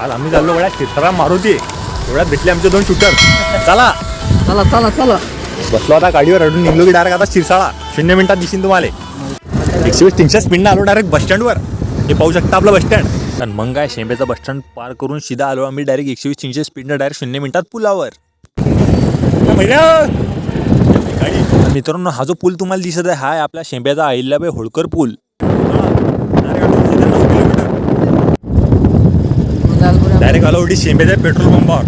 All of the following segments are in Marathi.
आज आम्ही चाललो गड्या चित्रा मारुती. एवढ्यात भेटले आमचे दोन शूटर चला. चला चला चला. बसलो आता गाडीवर अडून निघलो की डायरेक्ट आता शिरसाळा. शून्य मिनिटात दिसेन तुम्हाला. एकशे वीस तीनशे स्पीडनं आलो डायरेक्ट बस स्टँडवर हे पाहू शकता आपलं बस स्टँड आणि मग काय शेंब्याचं बस स्टँड पार करून सीधा आलो आम्ही डायरेक्ट एकशे वीस तीनशे स्पीडनं डायरेक्ट शून्य मिनिटात पुलावर. मित्रांनो हा जो पूल तुम्हाला दिसत आहे हा आहे आपला शेंब्याचा अहिल्याबाई होळकर पूल. डायरेक्ट आलो उडी शेंब्याच्या पेट्रोल पंपावर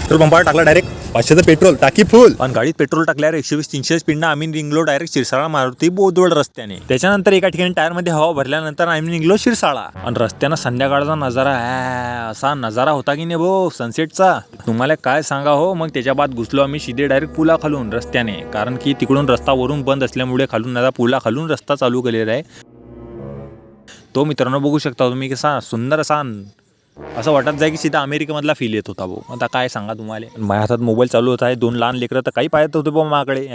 पेट्रोल पंपावर टाकला डायरेक्ट पाचशेचं पेट्रोल टाकी फुल पण गाडीत पेट्रोल टाकल्यावर एकशे वीस तीनशे पिंडा आम्ही निघलो डायरेक्ट शिरसाळा मारुती बोदवड रस्त्याने. त्याच्यानंतर एका ठिकाणी टायरमध्ये हवा भरल्यानंतर आम्ही निघलो शिरसाळा. आणि रस्त्यानं संध्याकाळचा नजारा असा नजारा होता की नाही भाऊ सनसेटचा तुम्हाला काय सांगा हो मग त्याच्या बाद घुसलो आम्ही सीधे डायरेक्ट पुला खालून रस्त्याने. कारण की तिकडून रस्ता वरून बंद असल्यामुळे खालून आता पुला खालून रस्ता चालू केलेला आहे. तो मित्रांनो बघू शकता तुम्ही कसा सुंदर असा असं वाटत जाय की सीधा अमेरिकेमधला फील येत होता भाऊ. आता काय सांगा तुम्हाला? माझ्या हातात मोबाईल चालू होता आहे दोन लहान लेकरं तर काही पाहत होते बाबा माझ्याकडे.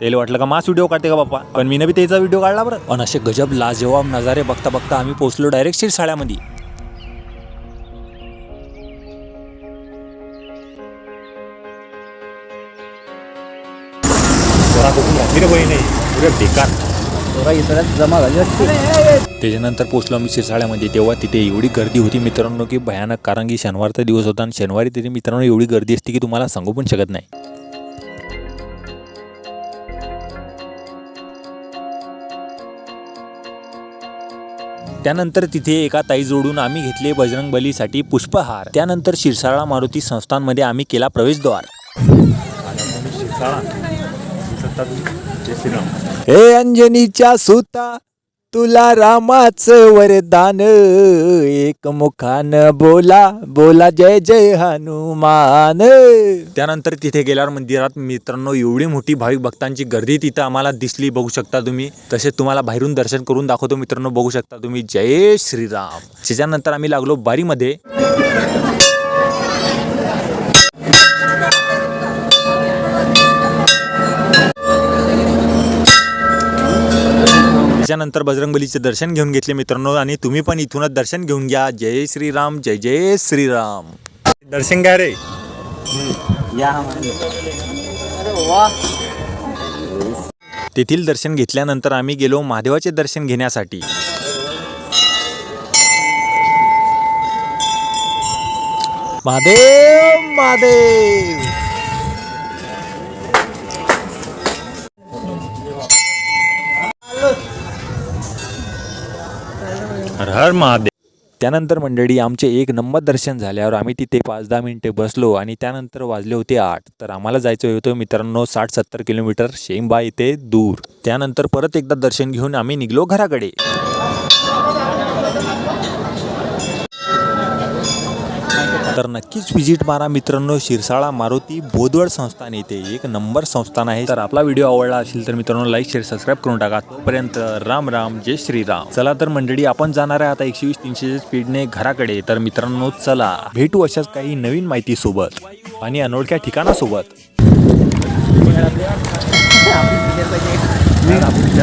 त्याला वाटलं का मास व्हिडिओ काढते का बाप्पा? पण मी बी त्याचा व्हिडिओ काढला बरं. पण असे गजब लाजवाब नजारे बघता बघता आम्ही पोहोचलो डायरेक्ट शिरसाळ्यामध्ये. बेकार. पोरा इथं जमा झाली असते. त्याच्यानंतर पोचलो आम्ही शिरसाळ्यामध्ये. तेव्हा तिथे एवढी गर्दी होती मित्रांनो की भयानक. कारण की शनिवारचा दिवस होता आणि शनिवारी तिथे मित्रांनो एवढी गर्दी असते की तुम्हाला सांगू पण शकत नाही. त्यानंतर तिथे एका ताई जोडून आम्ही घेतले बजरंग बलीसाठी पुष्पहार. त्यानंतर शिरसाळा मारुती संस्थांमध्ये आम्ही केला प्रवेशद्वार. हे अंजनीच्या सुता तुला रामाच वरदान. एक मुखान बोला बोला जय जय हनुमान. त्यानंतर तिथे गेल्यावर मंदिरात मित्रांनो एवढी मोठी भाविक भक्तांची गर्दी तिथं आम्हाला दिसली बघू शकता तुम्ही. तसे तुम्हाला बाहेरून दर्शन करून दाखवतो मित्रांनो बघू शकता तुम्ही. जय श्रीराम. त्याच्यानंतर आम्ही लागलो बारीमध्ये. त्याच्यानंतर बजरंगबलीचे दर्शन घेऊन घेतले मित्रांनो आणि तुम्ही पण इथूनच दर्शन घेऊन घ्या. जय श्रीराम जय जय श्रीराम. दर्शन काय रे. तेथील दर्शन घेतल्यानंतर आम्ही गेलो महादेवाचे दर्शन घेण्यासाठी. महादेव महादेव! हर हर महादेव। त्यानंतर मंडळी आमचे एक नंबर दर्शन झाल्यावर आम्ही तिथे पाच दहा मिनटे बसलो आणि त्यानंतर वाजले होते आठ. तर आम्हाला जायचं होतं मित्रांनो साठ सत्तर किलोमीटर शेंबा इथे दूर. त्यानंतर परत एकदा दर्शन घेऊन आम्ही निघलो घराकडे. तर नक्कीच व्हिजिट मारा. मित्रांनो शिरसाळा मारुती बोदवड संस्थान येथे एक नंबर संस्थान आहे. तर आपला व्हिडिओ आवडला असेल तर मित्रांनो लाईक शेअर सबस्क्राईब करून टाका. तोपर्यंत राम राम जय श्रीराम. चला तर मंडळी आपण जाणार आहे आता एकशे वीस तीनशे स्पीडने घराकडे. तर मित्रांनो चला. भेटू अशाच काही नवीन माहिती सोबत आणि अनोळख्या ठिकाणासोबत. आपली